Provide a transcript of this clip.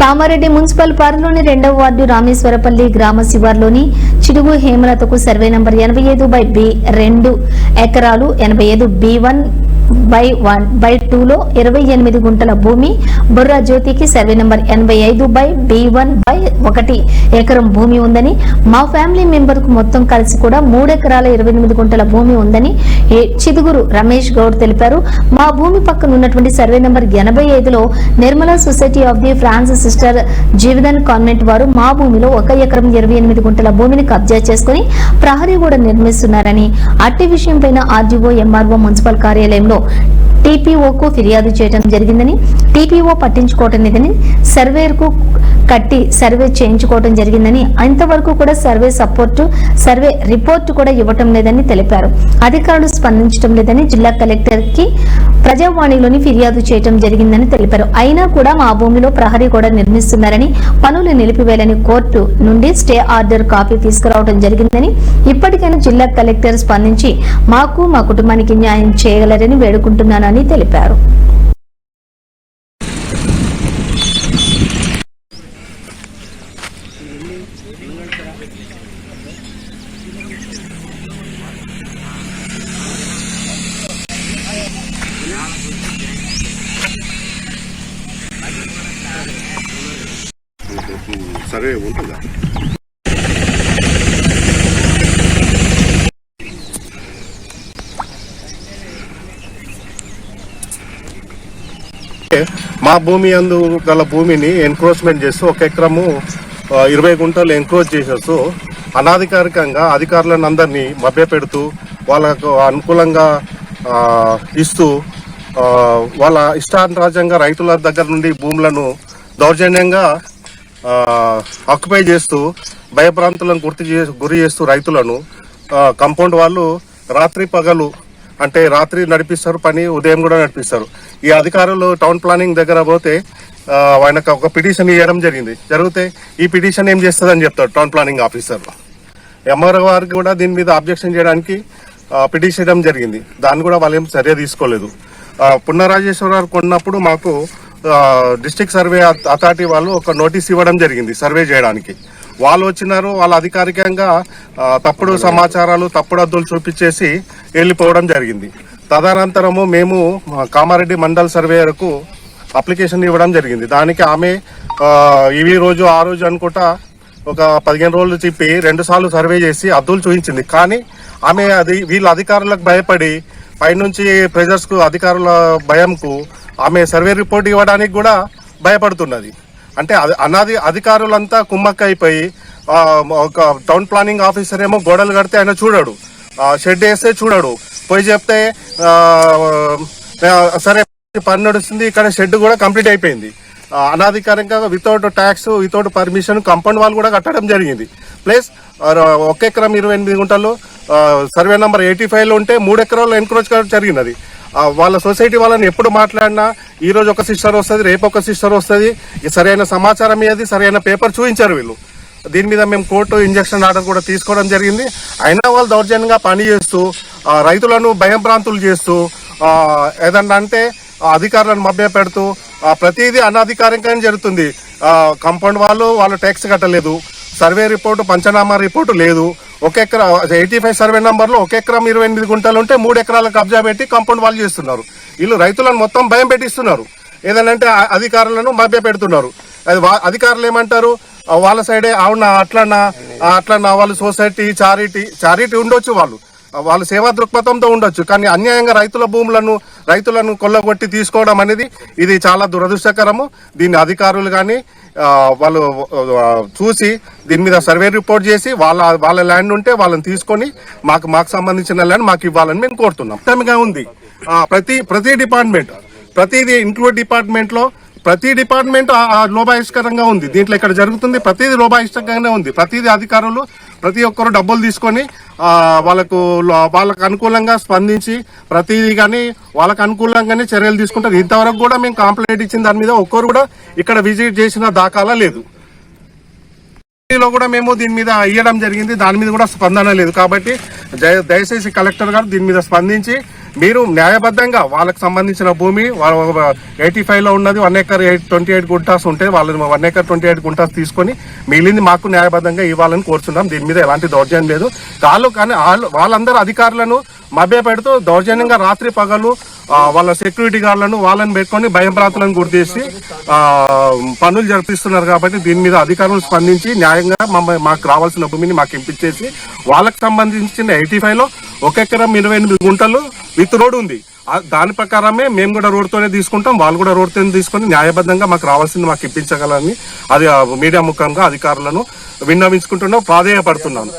Kamareddy municipal పరిధిలోని రెండవ ward Rameshwarapalli గ్రామ శివార్లోని చిడుగు హేమలతకు సర్వే నంబర్ ఎనభై ఐదు బై బి రెండు ఎకరాలు ఎనభై ఐదు B one by one by టూలో ఇరవై ఎనిమిది గుంటల భూమి బుర్రా జ్యోతికి సర్వే నెంబర్ ఎనభై ఐదు బై బి వన్ బై ఒకటి ఎకరం భూమి ఉందని మా ఫ్యామిలీ మెంబర్కు మొత్తం కలిసి కూడా మూడెకరాల ఇరవై ఎనిమిది గుంటల భూమి ఉందని చిదుగురు రమేష్ గౌడ్ తెలిపారు. మా భూమి పక్కన ఉన్నటువంటి సర్వే నెంబర్ ఎనభై ఐదులో Nirmala society of the France sister జీవిదన్ convent వారు మా భూమిలో ఒక ఎకరం ఇరవై ఎనిమిది గుంటల భూమిని కబ్జా చేసుకుని ప్రహరీ కూడా నిర్మిస్తున్నారని అట్టి విషయం పైన ఆర్డీఓ ఎంఆర్ఓ మున్సిపల్ కార్యాలయంలో టీపీఓకు ఫిర్యాదు చేయడం జరిగిందని టీపీఓ పట్టించుకోవటం లేదని సర్వేకు కట్టి సర్వే చేయించుకోవడం జరిగిందని ఇంతవరకు కూడా సర్వే సపోర్టు సర్వే రిపోర్టు కూడా ఇవ్వటం లేదని తెలిపారు. అధికారులు స్పందించడం లేదని జిల్లా కలెక్టర్కి ప్రజావాణిలోని ఫిర్యాదు చేయడం జరిగిందని తెలిపారు. అయినా కూడా మా భూమిలో ప్రహరీ కూడా నిర్మిస్తున్నారని పనులు నిలిపివేయాలని కోర్టు నుండి స్టే ఆర్డర్ కాపీ తీసుకురావడం జరిగిందని ఇప్పటికైనా జిల్లా కలెక్టర్ స్పందించి మాకు మా కుటుంబానికి న్యాయం చేయగలరని వేడుకుంటున్నానని తెలిపారు. సర్వే ఉంటుందా మా భూమి అందు గల భూమిని ఎన్క్రోచ్మెంట్ చేస్తూ ఒక ఎకరము ఇరవై గుంటలు ఎంక్రోచ్ చేసేస్తూ అనాధికారికంగా అధికారులను అందరినీ మభ్యపెడుతూ వాళ్ళకు అనుకూలంగా ఇస్తూ వాళ్ళ వాళ్ళ ఇష్టాంతరాజ్యంగా రైతుల దగ్గర నుండి భూములను దౌర్జన్యంగా ఆక్యుపై చేస్తూ భయప్రాంతులను గుర్తు చే గురి చేస్తూ రైతులను కంపౌండ్ వాళ్ళు రాత్రి పగలు అంటే రాత్రి నడిపిస్తారు పని ఉదయం కూడా నడిపిస్తారు. ఈ అధికారులు టౌన్ ప్లానింగ్ దగ్గర పోతే ఆయనకు ఒక పిటిషన్ ఇవ్వడం జరిగింది. జరిగితే ఈ పిటిషన్ ఏం చేస్తుందని చెప్తారు టౌన్ ప్లానింగ్ ఆఫీసర్ ఎంఆర్ఓ వారికి కూడా దీని మీద అబ్జెక్షన్ చేయడానికి పిటిషన్ ఇవ్వడం జరిగింది. దాన్ని కూడా వాళ్ళు ఏం చర్య తీసుకోలేదు. పున్నరాజేశ్వర గారు కొన్నప్పుడు మాకు డిస్టిక్ సర్వే అథారిటీ వాళ్ళు ఒక నోటీస్ ఇవ్వడం జరిగింది సర్వే చేయడానికి. వాళ్ళు వచ్చినారు వాళ్ళ అధికారికంగా తప్పుడు సమాచారాలు తప్పుడు అద్దులు చూపించేసి వెళ్ళిపోవడం జరిగింది. తదనంతరము మేము కామారెడ్డి మండల్ సర్వేయర్కు అప్లికేషన్ ఇవ్వడం జరిగింది. దానికి ఆమె ఇవి రోజు ఆ రోజు అనుకుంటా ఒక పదిహేను రోజులు చెప్పి రెండు సార్లు సర్వే చేసి అద్దులు చూపించింది. కానీ ఆమె అది వీళ్ళ అధికారులకు భయపడి పైనుంచి ప్రెజర్స్కు అధికారుల భయంకు ఆమె సర్వే రిపోర్ట్ ఇవ్వడానికి కూడా భయపడుతున్నది. అంటే అది అనాది అధికారులంతా కుమ్మక్క అయిపోయి ఒక టౌన్ ప్లానింగ్ ఆఫీసర్ ఏమో గోడలు కడితే ఆయన చూడడు. షెడ్ వేస్తే చూడడు. పోయి చెప్తే సరే పని నడుస్తుంది ఇక్కడ షెడ్ కూడా కంప్లీట్ అయిపోయింది. ఆ, అనాధికారికంగా without tax without permission compound వాళ్ళు కూడా కట్టడం జరిగింది. ప్లస్ ఒక ఎకరం ఇరవై ఎనిమిది గుంటలు సర్వే నెంబర్ ఎయిటీ ఫైవ్లో ఉంటే మూడు ఎకరాలు ఎన్క్రోచ్ జరిగినది. వాళ్ళ సొసైటీ వాళ్ళని ఎప్పుడు మాట్లాడినా ఈ రోజు ఒక సిస్టర్ వస్తుంది రేపు ఒక సిస్టర్ వస్తుంది. సరైన సమాచారం ఏది సరైన పేపర్ చూపించారు వీళ్ళు. దీని మీద మేము కోర్టు ఇంజక్షన్ ఆర్డర్ కూడా తీసుకోవడం జరిగింది. అయినా వాళ్ళు దౌర్జన్యంగా పని చేస్తూ రైతులను భయం భ్రాంతులు చేస్తూ ఏదంటే ఏదన్నా అంటే అధికారులను మభ్య పెడుతూ ప్రతిదీ అనధికారికంగా జరుగుతుంది. కంపౌండ్ వాళ్ళు వాళ్ళు ట్యాక్స్ కట్టలేదు. సర్వే రిపోర్టు పంచనామా రిపోర్టు లేదు. ఒక ఎకరా ఎయిటీ ఫైవ్ సర్వే నంబర్లో ఒక ఎకరం ఇరవై ఎనిమిది గుంటలు ఉంటే మూడు ఎకరాల కబ్జా పెట్టి కాంపౌండ్ వాళ్ళు చేస్తున్నారు. వీళ్ళు రైతులను మొత్తం భయం పెట్టిస్తున్నారు. ఏదనంటే అధికారులను మభ్య పెడుతున్నారు. అది వా- అధికారులు ఏమంటారు? వాళ్ళ సైడే అవునా అట్లన్నా అట్లన్నా వాళ్ళు సొసైటీ చారిటీ చారిటీ ఉండొచ్చు వాళ్ళు. వాళ్ళు సేవా దృక్పథంతో ఉండొచ్చు కానీ అన్యాయంగా రైతుల భూములను రైతులను కొల్లగొట్టి తీసుకోవడం అనేది ఇది చాలా దురదృష్టకరము. దీన్ని అధికారులు కానీ వాళ్ళు చూసి దీని మీద సర్వే రిపోర్ట్ చేసి వాళ్ళ వాళ్ళ ల్యాండ్ ఉంటే వాళ్ళని తీసుకొని మాకు మాకు సంబంధించిన ల్యాండ్ మాకు ఇవ్వాలని మేము కోరుతున్నాం. ఉత్తమంగా ఉంది. ప్రతి ప్రతి డిపార్ట్మెంట్ ప్రతిదీ ఇంక్లూడ్ డిపార్ట్మెంట్లో ప్రతి డిపార్ట్మెంట్ ఆ- ఉంది. దీంట్లో ఇక్కడ జరుగుతుంది ప్రతిది లోపాయిష్టకంగానే ఉంది. ప్రతిది అధికారులు ప్రతి ఒక్కరు డబ్బులు తీసుకొని వాళ్ళకు వాళ్ళకు అనుకూలంగా స్పందించి ప్రతిదీ కానీ వాళ్ళకు అనుకూలంగానే చర్యలు తీసుకుంటారు. ఇంతవరకు కూడా మేము కంప్లైంట్ ఇచ్చిన దాని మీద ఒక్కరు కూడా ఇక్కడ విజిట్ చేసిన దాఖలా లేదు. లో కూడా మేము దీని మీద ఇవ్వడం జరిగింది. దాని మీద కూడా స్పందన లేదు. కాబట్టి దయచేసి కలెక్టర్ గారు దీని మీద స్పందించి మీరు న్యాయబద్ధంగా వాళ్ళకి సంబంధించిన భూమి ఎయిటీ ఫైవ్లో ఉన్నది one acre eight twenty eight guntas ఉంటే వాళ్ళని one acre twenty eight guntas తీసుకొని మిగిలింది మాకు న్యాయబద్ధంగా ఇవ్వాలని కోరుచున్నాం దీని మీద ఎలాంటి దౌర్జన్యం లేదు. వాళ్ళు కానీ వాళ్ళు వాళ్ళందరూ అధికారులను మభ్య పెడుతూ దౌర్జన్యంగా రాత్రి పగలు వాళ్ళ సెక్యూరిటీ గార్డులను వాళ్ళని పెట్టుకొని భయం గుర్తేసి గురి చేసి పనులు జరిపిస్తున్నారు కాబట్టి దీని మీద అధికారులు స్పందించి న్యాయంగా మమ్మల్ని మాకు రావాల్సిన భూమిని మాకు ఇంపించేసి వాళ్ళకు సంబంధించిన ఎయిటీ ఫైవ్లో ఒక ఎకరం ఇరవై ఎనిమిది గుంటలు విత్ రోడ్ ఉంది. దాని ప్రకారమే మేము కూడా రోడ్తోనే తీసుకుంటాం వాళ్ళు కూడా రోడ్తోనే తీసుకొని న్యాయబద్ధంగా మాకు రావాల్సింది మాకు ఇప్పించగలని అది మీడియా ముఖంగా అధికారులను విన్నవించుకుంటున్నాం ప్రాధేయపడుతున్నాను.